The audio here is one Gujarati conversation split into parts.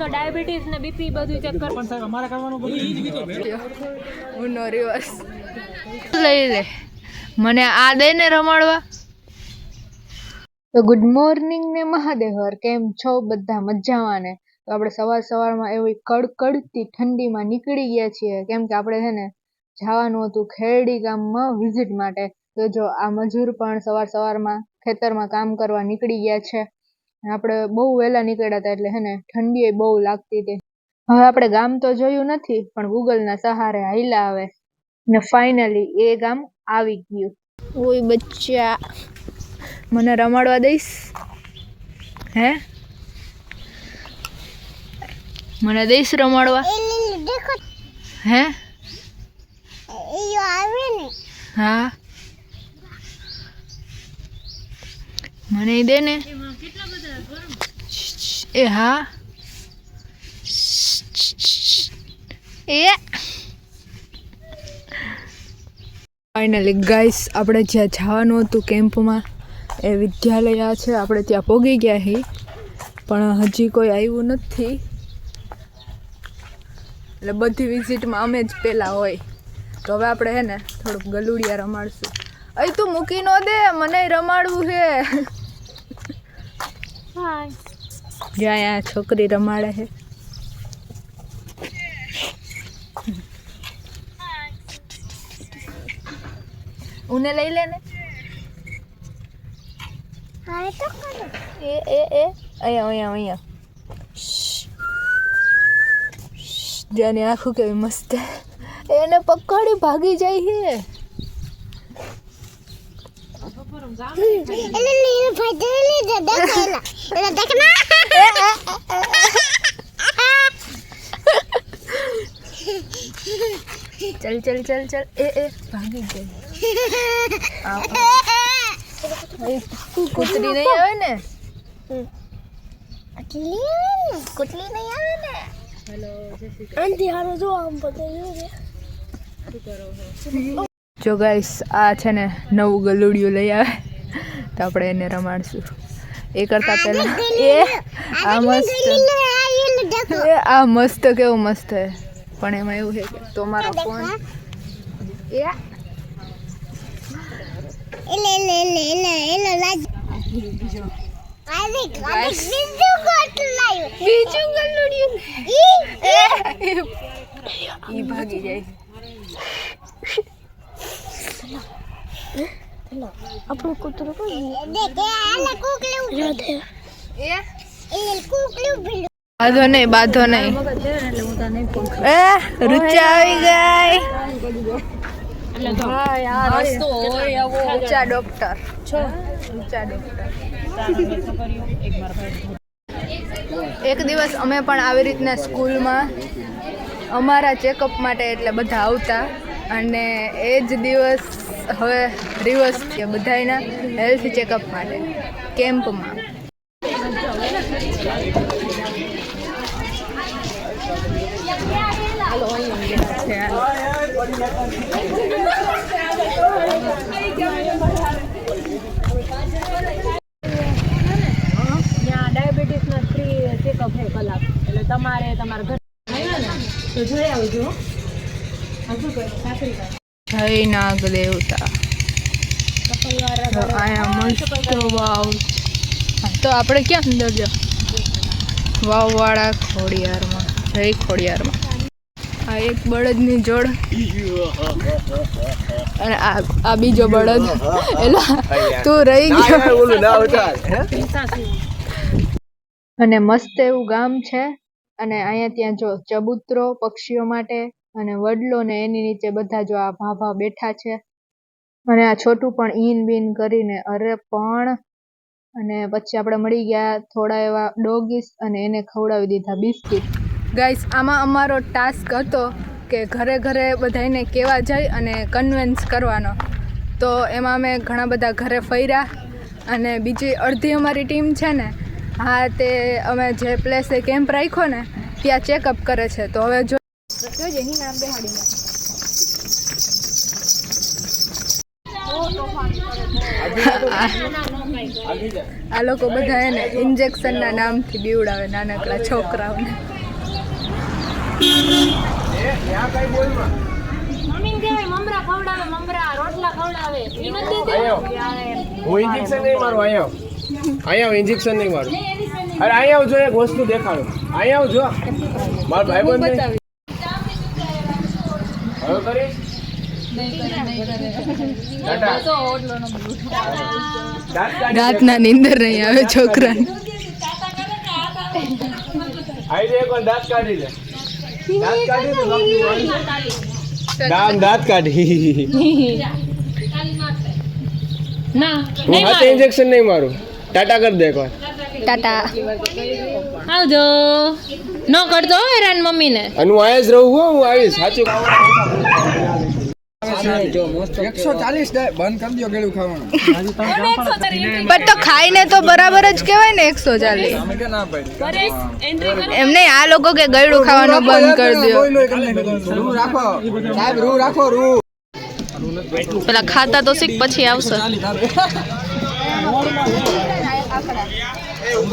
તો ડાયાબિટીસ ને બીપી બધું ચેક કર. પણ સાહેબ અમારે કરવાનું બધું ઈ જ કીધું હું નો રિવર્સ લઈ લે. મને આ દે ને રમાડવા. તો ગુડ મોર્નિંગ ને મહાદેવર કેમ છો? બધા મજામાં ને? તો આપણે સવાર સવારમાં એવી કડકડતી ઠંડીમાં નીકળી ગયા છીએ. કેમ કે આપણે છે ને જવાનું હતું ખેરડી ગામમાં વિઝિટ માટે. તો જો આ મજૂર પણ સવાર સવારમાં ખેતરમાં કામ કરવા નીકળી ગયા છે. આપણે બહુ વહેલા નીકળ્યા હતા એટલે છે ને ઠંડી બહુ લાગતી હતી. હવે આપણે ગામ તો જોયું નથી પણ ગૂગલના સહારે હાઈલા આવે. ને ફાઇનલી એ ગામ આવી ગયું. ઓય બચ્ચા મને રમાડવા દઈશ? હે? મને દઈશ રમાડવા? હે? હા. મને દે ને. એ હા એ ફાઇનલી ગાઈસ આપણે જ્યાં જવાનું હતું કેમ્પમાં એ વિદ્યાલય આ છે આપણે ત્યાં પહોંચી ગયા હી પણ હજી કોઈ આવ્યું નથી. એટલે બધી વિઝિટમાં અમે જ પહેલાં હોય. તો હવે આપણે હે ને થોડુંક ગલુડિયા રમાડશું. અહીં તું મૂકી ન દે મને રમાડવું છે જ્યાં અહીંયા છોકરી રમાડે છે. ઉને લઈ લે ને. એ એ એ અહીંયા અહીંયા અહીંયા. જ્યાંની આંખો કેવી મસ્ત. છે એને પકડી ભાગી જાય છે. ચલ ચલ ચલ ચલ એ એ ભાગી કૂતરી નહીં આવે ને કૂતરી નહીં આવે ને જો ગાઈસ આ છે ને નવું ગલુડિયું લઈ આવે તો આપણે એને રમાડશું એ કરતા પહેલા એ આ મસ્ત. એ આ મસ્ત કેવું મસ્ત છે. પણ એમાં એવું છે કે તો મારો ફોન એ બીજું ગલુડિયું ઈ ભાગી જાય. બાંધો નહીં બાંધો નહીં. એ રૂચા આવી ગઈ. રૂચા ડોક્ટર રૂચા ડોક્ટર એક દિવસ અમે પણ આવી રીતના સ્કૂલમાં અમારા ચેકઅપ માટે એટલે બધા આવતા. અને એ જ દિવસ હવે રિવર્સ છે બધાયના હેલ્થ ચેકઅપ માટે કેમ્પમાં ત્યાં ડાયાબિટીસ ફ્રી ચેકઅપ છે કલાક. એટલે તમારે તમારા ઘર તો જોઈ આવજો. જય નાગ દેવતા. મસ્ત વાવ તો આપણે ક્યાં અંદર જો વાવવાળા ખોડિયારમાં જય ખોડિયારમાં. આ એક બળદની જોડ. અને આ આ બીજો બળદ. એલા તું રહી ગયો. અને મસ્ત એવું ગામ છે. અને અહીંયા ત્યાં જો ચબૂતરો પક્ષીઓ માટે અને વડલો ને એની નીચે બધા જો આ ભાભા બેઠા છે. અને આ છોટું પણ ઈન બીન કરીને અરે પણ અને પછી આપણે મળી ગયા થોડા એવા ડોગીસ અને એને ખવડાવી દીધા બિસ્કિટ. ગાઈસ, આમાં અમારો ટાસ્ક હતો કે ઘરે ઘરે બધાને કેવા જાય અને કન્વિન્સ કરવાનો. તો એમાં અમે ઘણા બધા ઘરે ફર્યા અને બીજી અડધી અમારી ટીમ છે ને, હા તે અમે જે પ્લેસે કેમ્પ રાખ્યો ને, ત્યાં ચેકઅપ કરે છે. તો હવે જો આ લોકો બધા એને ઇન્જેક્શનના નામથી બીવડાવે, નાનકડા છોકરાઓને? હું ઇન્જેક્શન નહીં મારું આવ. અહીંયા ઇન્જેક્શન નહીં મારું અરે અહીંયા આવજો એક વસ્તુ દેખાડો અહીંયા આવજો મારો ભાઈ કરીશ ટાટા. દાંત કાઢી લે. રાતના નીંદર નહીં આવે છોકરાને આઈ લે એકવાર દાંત કાઢી લે દાંત કાઢી તો લખી વાળી. દામ દાંત કાઢી ના હું હાથે ઇન્જેક્શન નહીં મારું ટાટા કરી દે એકવાર ટાટા આવજો ન કરતો હો હેરાન મમ્મીને. અને હું આયા જ રહું હો હું આવીશ સાચું એકસો ચાલીસ બંધ કરી દો ગળું ખાવાનું. પણ તો ખાઈને તો બરાબર જ કહેવાય ને એકસો ચાલીસ. અમે કે ના પાડી એમ નહીં આ લોકો કે ગળું ખાવાનું બંધ કરી દો રૂ રાખો સાહેબ રૂ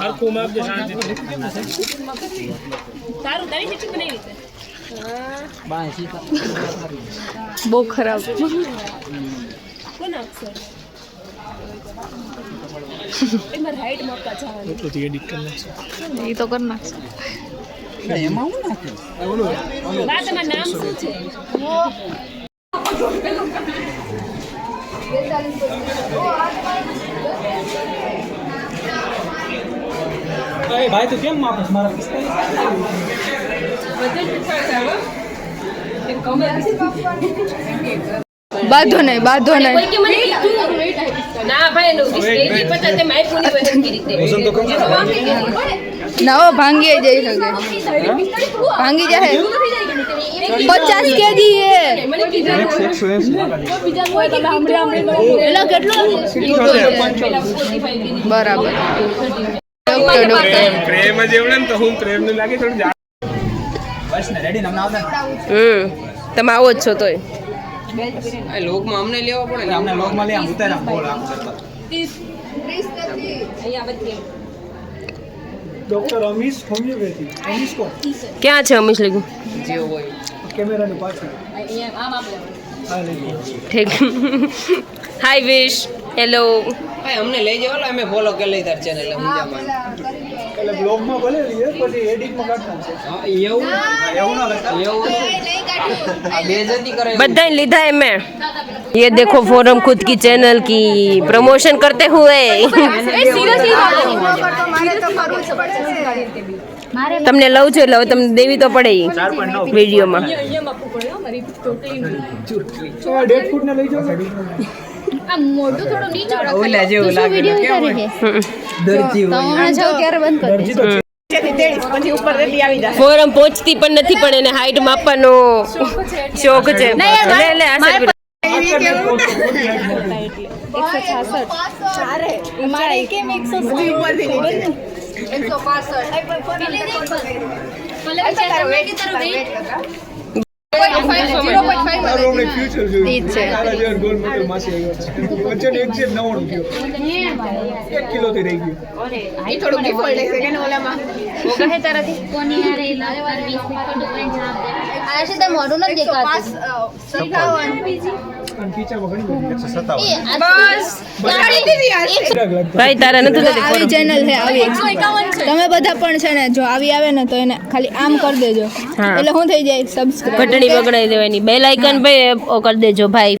હરખું માપજો શાંતિ તારું તારી શીખ બનાવી આવશે બહુ ખરાબ. એ તો કર નાખશે. એમાં હું નાખે બાંધો નહીં બાંધો નહીં કોઈ કે મને કીધું ના ભાઈ એનું એટી પચાસ તેમ આપ્યું નહીં હોય એવી રીતે એનો વાંક કે નહીં. નવો ભાંગી જઈ શકે ભાંગી જાય પચાસ કેજી એ મને કીધું એલો કેટલો પેલા 45 કીધી. બરાબર ડોક્ટર ડોક્ટર પ્રેમ જ એવડે ને તો હું પ્રેમ ને લાગે થોડું જા- હમ તમે આવો જ છો તોય. અમને લોકમાં લઈ આમ ઉતાર આમ બોલ આમ કરતા. Doctor Amish homeopathy. અમીશ કોણ? ક્યાં છે અમીશ લખ્યું કેમેરાની પાછળ. ઠીક. હાય વિશ હેલો ભાઈ અમને લઈ જાવ અમે ફોલો કરી લઈ તાર ચેનલ મજામાં એટલે બ્લોગ માં ભલે લઈએ પછી એડિટ માં કાઢતા હા એવું એવું ના કરતા એવું बधाई લીધા है मैं ये देखो फोरम खुद की चैनल की प्रमोशन करते हुए सीधा सीधा તમને લવ છે એટલે હવે તમને દેવી તો પડે ઈ. વિડીયોમાં. ડેડ ફૂડ ને લઈ જાઓ. ઓલા જેવું લાગે કેમ દરજી ફોરમ પહોંચતી પણ નથી પણ એને હાઈટ માપવાનો શોખ છે લે લે આ સાઈડ ભાઈ તારા નથી આવી ચેનલ છે આવી. તમે બધા પણ છે ને જો આવી આવે ને તો એને ખાલી આમ કરી દેજો. એટલે શું થઈ જાય સબસ્ક્રાઇબ ઘટણી દેવાની. બેલ આઇકન ભાઈ ઓ કરી દેજો ભાઈ.